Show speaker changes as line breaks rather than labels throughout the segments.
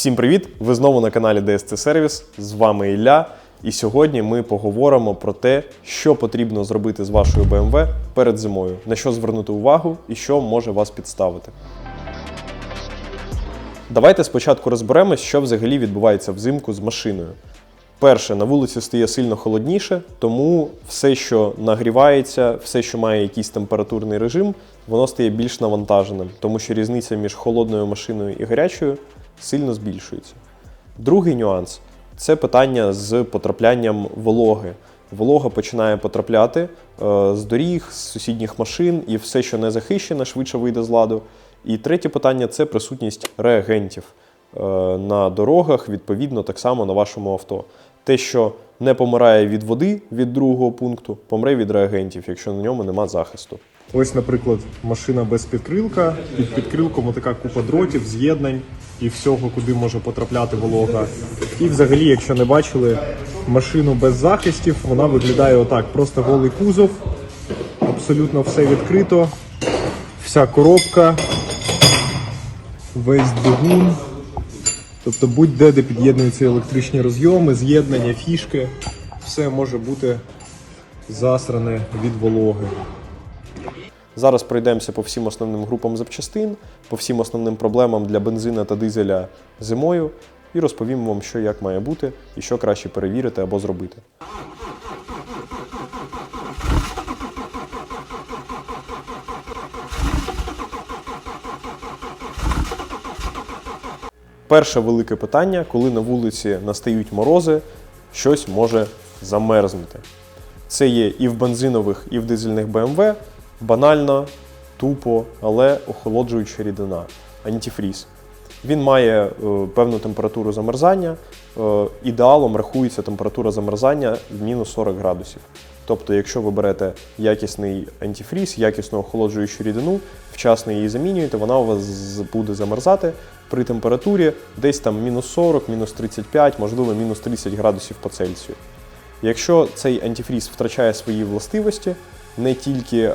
Всім привіт! Ви знову на каналі DST Service. З вами Ілля. І сьогодні ми поговоримо про те, що потрібно зробити з вашою BMW перед зимою, на що звернути увагу і що може вас підставити. Давайте спочатку розберемось, що взагалі відбувається взимку з машиною. Перше, на вулиці стає сильно холодніше, тому все, що нагрівається, все, що має якийсь температурний режим, воно стає більш навантаженим, тому що різниця між холодною машиною і гарячою сильно збільшується. Другий нюанс це питання з потраплянням вологи. Волога починає потрапляти е, з доріг, з сусідніх машин, і все, що не захищене, швидше вийде з ладу. І третє питання це присутність реагентів е, на дорогах, відповідно, так само на вашому авто. Те, що не помирає від води від другого пункту, помре від реагентів, якщо на ньому нема захисту.
Ось, наприклад, машина без підкрилка. Під підкрилком отака купа дротів, з'єднань і всього, куди може потрапляти волога. І взагалі, якщо не бачили машину без захистів, вона виглядає отак: просто голий кузов, абсолютно все відкрито, вся коробка, весь двигун. Тобто будь-де, де під'єднуються електричні розйоми, з'єднання, фішки, все може бути засране від вологи.
Зараз пройдемося по всім основним групам запчастин, по всім основним проблемам для бензина та дизеля зимою і розповімо вам, що як має бути і що краще перевірити або зробити. Перше велике питання, коли на вулиці настають морози, щось може замерзнути. Це є і в бензинових, і в дизельних BMW. Банально, тупо, але охолоджуюча рідина антифріз. Він має е, певну температуру замерзання. Е, ідеалом рахується температура замерзання в мінус 40 градусів. Тобто, якщо ви берете якісний антифріз, якісну охолоджуючу рідину, вчасно її замінюєте, вона у вас буде замерзати при температурі десь там мінус 40, мінус 35, можливо, мінус 30 градусів по Цельсію. Якщо цей антифріз втрачає свої властивості, не тільки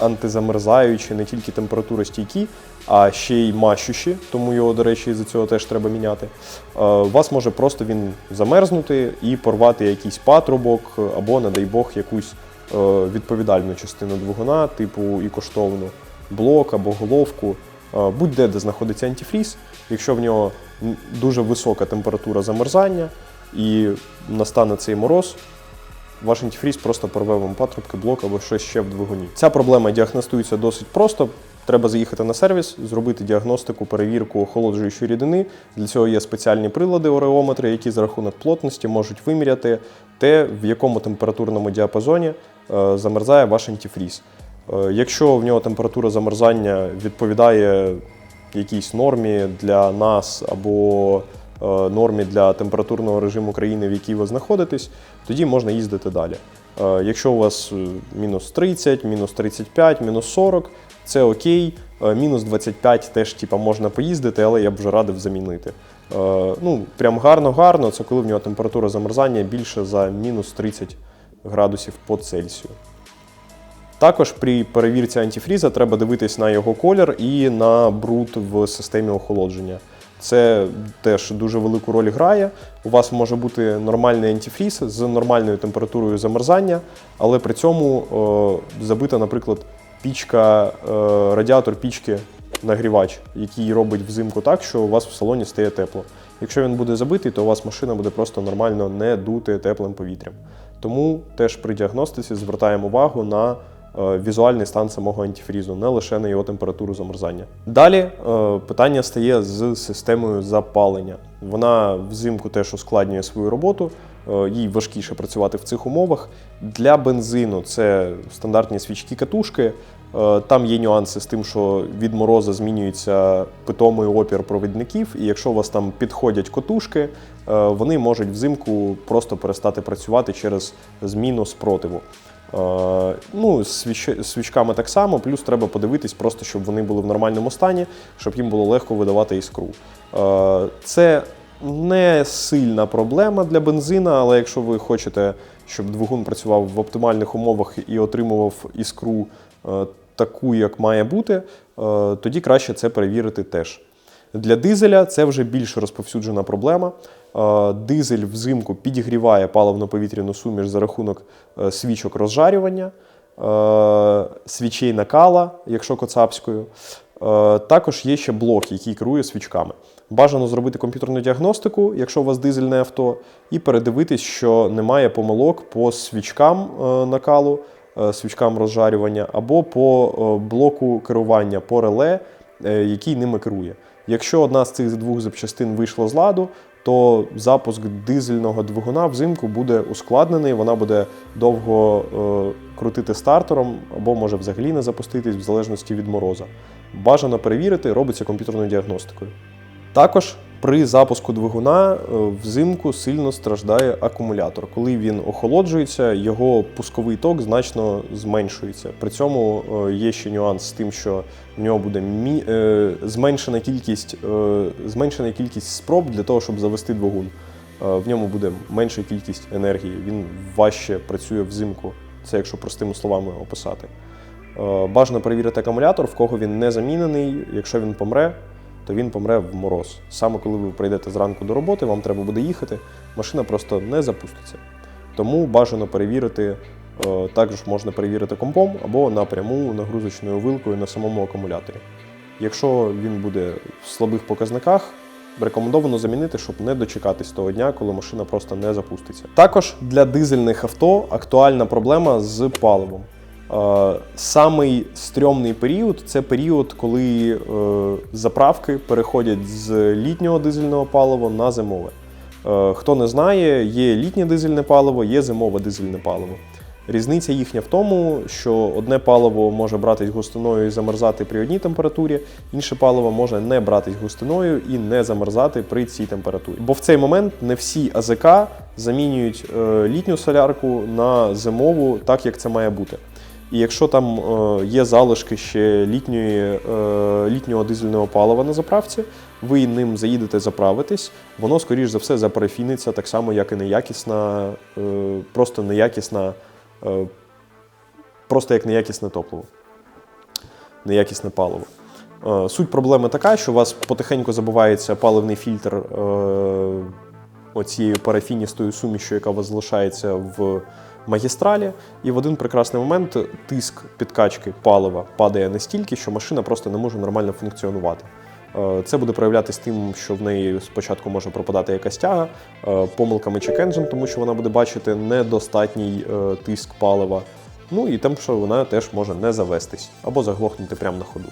антизамерзаючі, не тільки температуростійкі, а ще й мащущі, тому його, до речі, з цього теж треба міняти. е, У вас може просто він замерзнути і порвати якийсь патрубок або, не дай Бог, якусь е, відповідальну частину двигуна, типу і коштовну блок або головку. Е, Будь-де, де знаходиться антифріз, якщо в нього дуже висока температура замерзання і настане цей мороз, ваш антифріз просто порве вам патрубки, блок або щось ще в двигуні. Ця проблема діагностується досить просто. Треба заїхати на сервіс, зробити діагностику, перевірку охолоджуючої рідини. Для цього є спеціальні прилади ореометри, які за рахунок плотності можуть виміряти те, в якому температурному діапазоні е, замерзає ваш антифріз. Е, Якщо в нього температура замерзання відповідає якійсь нормі для нас або нормі для температурного режиму країни, в якій ви знаходитесь, тоді можна їздити далі. Е, Якщо у вас е, мінус 30, мінус 35, мінус 40, це окей. Е, Мінус 25 теж типа, можна поїздити, але я б вже радив замінити. Е, Ну, прям гарно-гарно, це коли в нього температура замерзання більше за мінус 30 градусів по Цельсію. Також при перевірці антифріза треба дивитись на його колір і на бруд в системі охолодження. Це теж дуже велику роль грає. У вас може бути нормальний антифріз з нормальною температурою замерзання, але при цьому е, забита, наприклад, пічка, е, радіатор пічки нагрівач, який робить взимку так, що у вас в салоні стає тепло. Якщо він буде забитий, то у вас машина буде просто нормально не дути теплим повітрям. Тому теж при діагностиці звертаємо увагу на візуальний стан самого антифрізу, не лише на його температуру замерзання. Далі е, питання стає з системою запалення. Вона взимку теж ускладнює свою роботу, е, їй важкіше працювати в цих умовах. Для бензину це стандартні свічки катушки. Е, Там є нюанси з тим, що від морозу змінюється питомий опір провідників, і якщо у вас там підходять котушки, е, вони можуть взимку просто перестати працювати через зміну спротиву. Е, Ну, з свічками так само, плюс треба подивитись, просто щоб вони були в нормальному стані, щоб їм було легко видавати іскру. Е, Це не сильна проблема для бензина, але якщо ви хочете, щоб двигун працював в оптимальних умовах і отримував іскру е, таку, як має бути, тоді краще це перевірити теж. Для дизеля це вже більш розповсюджена проблема. Е, Дизель взимку підігріває паливно-повітряну суміш за рахунок е, свічок розжарювання, е, свічей накала, якщо коцапською. Також є ще блок, який керує свічками. Бажано зробити комп'ютерну діагностику, якщо у вас дизельне авто, і передивитись, що немає помилок по свічкам накалу, свічкам розжарювання, або по блоку керування, по реле, який ними керує. Якщо одна з цих двох запчастин вийшла з ладу, то запуск дизельного двигуна взимку буде ускладнений, вона буде довго е, крутити стартером або може взагалі не запуститись в залежності від мороза. Бажано перевірити, робиться комп'ютерною діагностикою. Також при запуску двигуна е, взимку сильно страждає акумулятор. Коли він охолоджується, його пусковий ток значно зменшується. При цьому е, є ще нюанс з тим, що в нього буде е, зменшена кількість зменшена кількість спроб для того, щоб завести двигун. В ньому буде менша кількість енергії. Він важче працює взимку. Це якщо простими словами описати. Бажано перевірити акумулятор, в кого він не замінений. Якщо він помре, то він помре в мороз. Саме коли ви прийдете зранку до роботи, вам треба буде їхати, машина просто не запуститься. Тому бажано перевірити, е, також можна перевірити компом або напряму нагрузочною вилкою на самому акумуляторі. Якщо він буде в слабих показниках, рекомендовано замінити, щоб не дочекатись того дня, коли машина просто не запуститься. Також для дизельних авто актуальна проблема з паливом. Е, Самий стрьомний період це період, коли е, заправки переходять з літнього дизельного палива на зимове. Е, Хто не знає, є літнє дизельне паливо, є зимове дизельне паливо. Різниця їхня в тому, що одне паливо може братись густиною і замерзати при одній температурі, інше паливо може не братись густиною і не замерзати при цій температурі. Бо в цей момент не всі АЗК замінюють літню солярку на зимову, так як це має бути. І якщо там е, є залишки ще літньої, е, літнього дизельного палива на заправці, ви ним заїдете заправитись, воно, скоріш за все, запарафіниться так само, як і неякісна, е, просто неякісна, просто як неякісне топливо, неякісне паливо. Суть проблеми така, що у вас потихеньку забувається паливний фільтр оцією парафіністою сумішю, яка у вас залишається в магістралі, і в один прекрасний момент тиск підкачки палива падає настільки, що машина просто не може нормально функціонувати. Е, Це буде проявлятись тим, що в неї спочатку може пропадати якась тяга, е, помилками check engine, тому що вона буде бачити недостатній е, тиск палива. Ну і тим, що вона теж може не завестись або заглохнути прямо на ходу.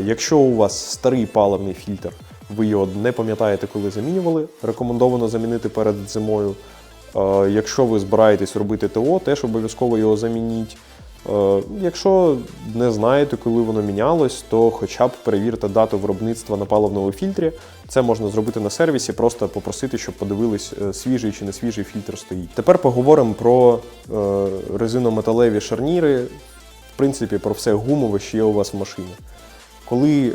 Якщо у вас старий паливний фільтр, ви його не пам'ятаєте, коли замінювали, рекомендовано замінити перед зимою. Е, Якщо ви збираєтесь робити ТО, теж обов'язково його замініть. Е, Якщо не знаєте, коли воно мінялось, то хоча б перевірте дату виробництва на паливному фільтрі. Це можна зробити на сервісі, просто попросити, щоб подивились, е, свіжий чи не свіжий фільтр стоїть. Тепер поговоримо про резинометалеві шарніри, в принципі, про все гумове, що є у вас в машині. Коли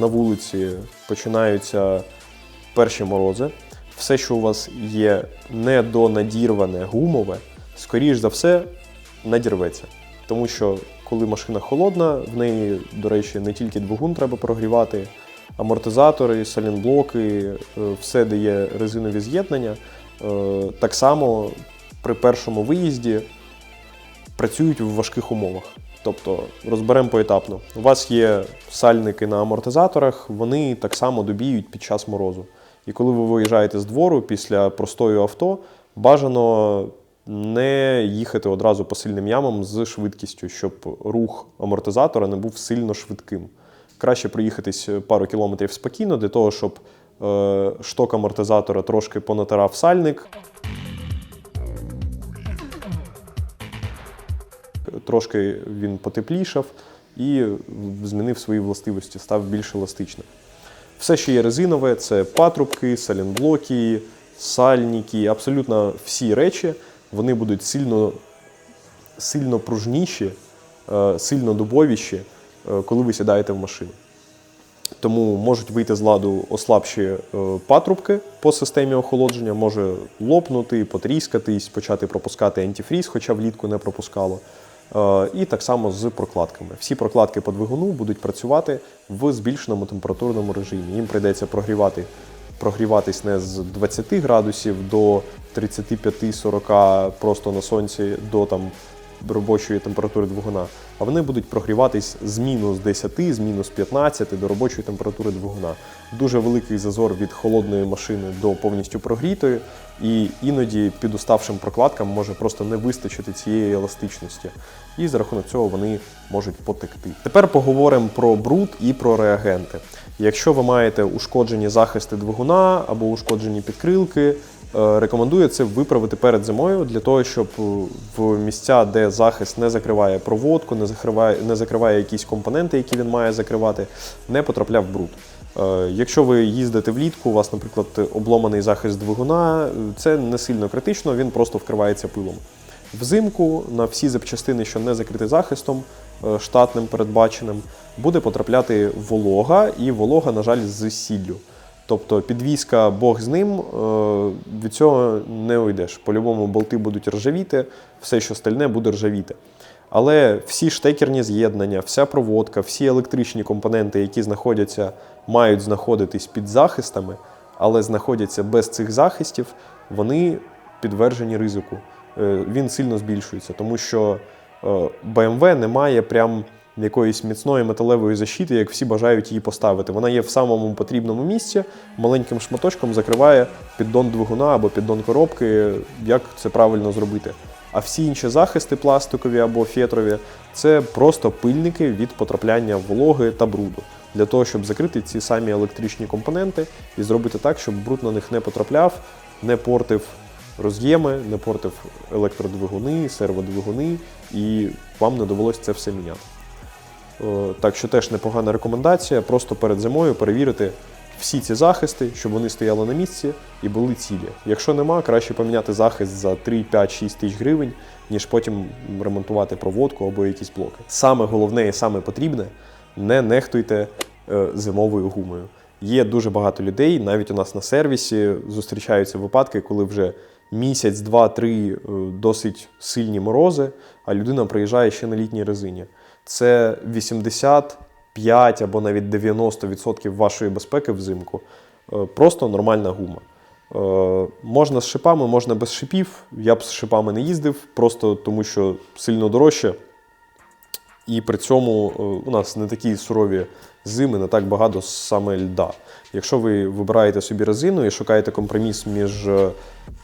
на вулиці починаються перші морози, все, що у вас є недонадірване гумове, скоріш за все, надірветься. Тому що коли машина холодна, в неї, до речі, не тільки двигун треба прогрівати, амортизатори, салінблоки, е, все, де є резинові з'єднання. Е, Так само при першому виїзді працюють в важких умовах. Тобто розберемо поетапно. У вас є сальники на амортизаторах, вони так само добіють під час морозу. І коли ви виїжджаєте з двору після простою авто, бажано не їхати одразу по сильним ямам з швидкістю, щоб рух амортизатора не був сильно швидким. Краще проїхатись пару кілометрів спокійно, для того, щоб е, шток амортизатора трошки понатирав сальник, трошки він потеплішав і змінив свої властивості, став більш еластичним. Все, що є резинове, це патрубки, салінблоки, сальники, абсолютно всі речі, вони будуть сильно, сильно пружніші, е, сильно дубовіші, е, коли ви сідаєте в машину. Тому можуть вийти з ладу ослабші е, патрубки по системі охолодження, може лопнути, потріскатись, почати пропускати антифріз, хоча влітку не пропускало. Е, І так само з прокладками. Всі прокладки по двигуну будуть працювати в збільшеному температурному режимі. Їм прийдеться прогрівати, прогріватись не з 20 градусів до 35-40 просто на сонці до там робочої температури двигуна, а вони будуть прогріватись з мінус 10, з мінус 15 до робочої температури двигуна. Дуже великий зазор від холодної машини до повністю прогрітої, і іноді під уставшим прокладкам може просто не вистачити цієї еластичності. І за рахунок цього вони можуть потекти. Тепер поговоримо про бруд і про реагенти. Якщо ви маєте ушкоджені захисти двигуна або ушкоджені підкрилки, Е, Рекомендую це виправити перед зимою для того, щоб е, в місця, де захист не закриває проводку, не закриває, не закриває якісь компоненти, які він має закривати, не потрапляв бруд. Е, Якщо ви їздите влітку, у вас, наприклад, обломаний захист двигуна, це не сильно критично, він просто вкривається пилом. Взимку на всі запчастини, що не закриті захистом штатним передбаченим, буде потрапляти волога, і волога, на жаль, з сіллю. Тобто підвізка Бог з ним, е, від цього не уйдеш. По-любому болти будуть ржавіти, все, що стальне, буде ржавіти. Але всі штекерні з'єднання, вся проводка, всі електричні компоненти, які знаходяться, мають знаходитись під захистами, але знаходяться без цих захистів, вони підтверджені ризику. Е, Він сильно збільшується, тому що е, BMW не має прям якоїсь міцної металевої защити, як всі бажають її поставити. Вона є в самому потрібному місці, маленьким шматочком закриває піддон двигуна або піддон коробки, як це правильно зробити. А всі інші захисти пластикові або фетрові це просто пильники від потрапляння вологи та бруду. Для того, щоб закрити ці самі електричні компоненти і зробити так, щоб бруд на них не потрапляв, не портив роз'єми, не портив електродвигуни, серводвигуни, і вам не довелося це все міняти. Так що теж непогана рекомендація. Просто перед зимою перевірити всі ці захисти, щоб вони стояли на місці і були цілі. Якщо нема, краще поміняти захист за 3, 5, 6 тисяч гривень, ніж потім ремонтувати проводку або якісь блоки. Саме головне і саме потрібне не нехтуйте е, зимовою гумою. Є дуже багато людей, навіть у нас на сервісі зустрічаються випадки, коли вже місяць, два, три е, досить сильні морози, а людина приїжджає ще на літній резині. Це 85 або навіть 90% вашої безпеки взимку. Е, Просто нормальна гума. Е, Можна з шипами, можна без шипів. Я б з шипами не їздив, просто тому що сильно дорожче. І при цьому е, у нас не такі сурові зими, не так багато саме льда. Якщо ви вибираєте собі резину і шукаєте компроміс між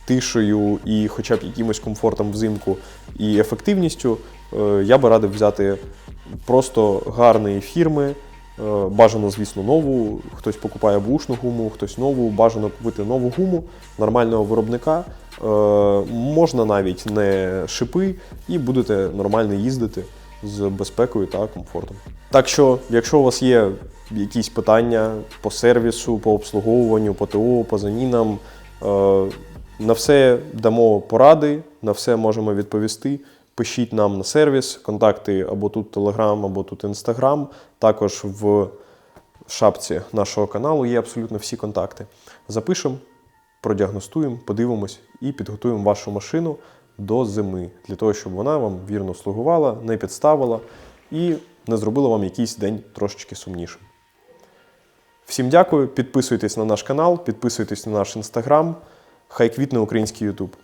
тишею і хоча б якимось комфортом взимку і ефективністю, я би радив взяти просто гарної фірми. е, Бажано, звісно, нову. Хтось покупає бушну гуму, хтось нову. Бажано купити нову гуму нормального виробника. Е, Можна навіть не шипи, і будете нормально їздити з безпекою та комфортом. Так що, якщо у вас є якісь питання по сервісу, по обслуговуванню, по ТО, по замінам, е, на все дамо поради, на все можемо відповісти. Пишіть нам на сервіс, контакти або тут Telegram, або тут Instagram. Також в шапці нашого каналу є абсолютно всі контакти. Запишемо, продіагностуємо, подивимось і підготуємо вашу машину до зими, для того, щоб вона вам вірно слугувала, не підставила і не зробила вам якийсь день трошечки сумнішим. Всім дякую, підписуйтесь на наш канал, підписуйтесь на наш інстаграм. Хай квітне український Ютуб.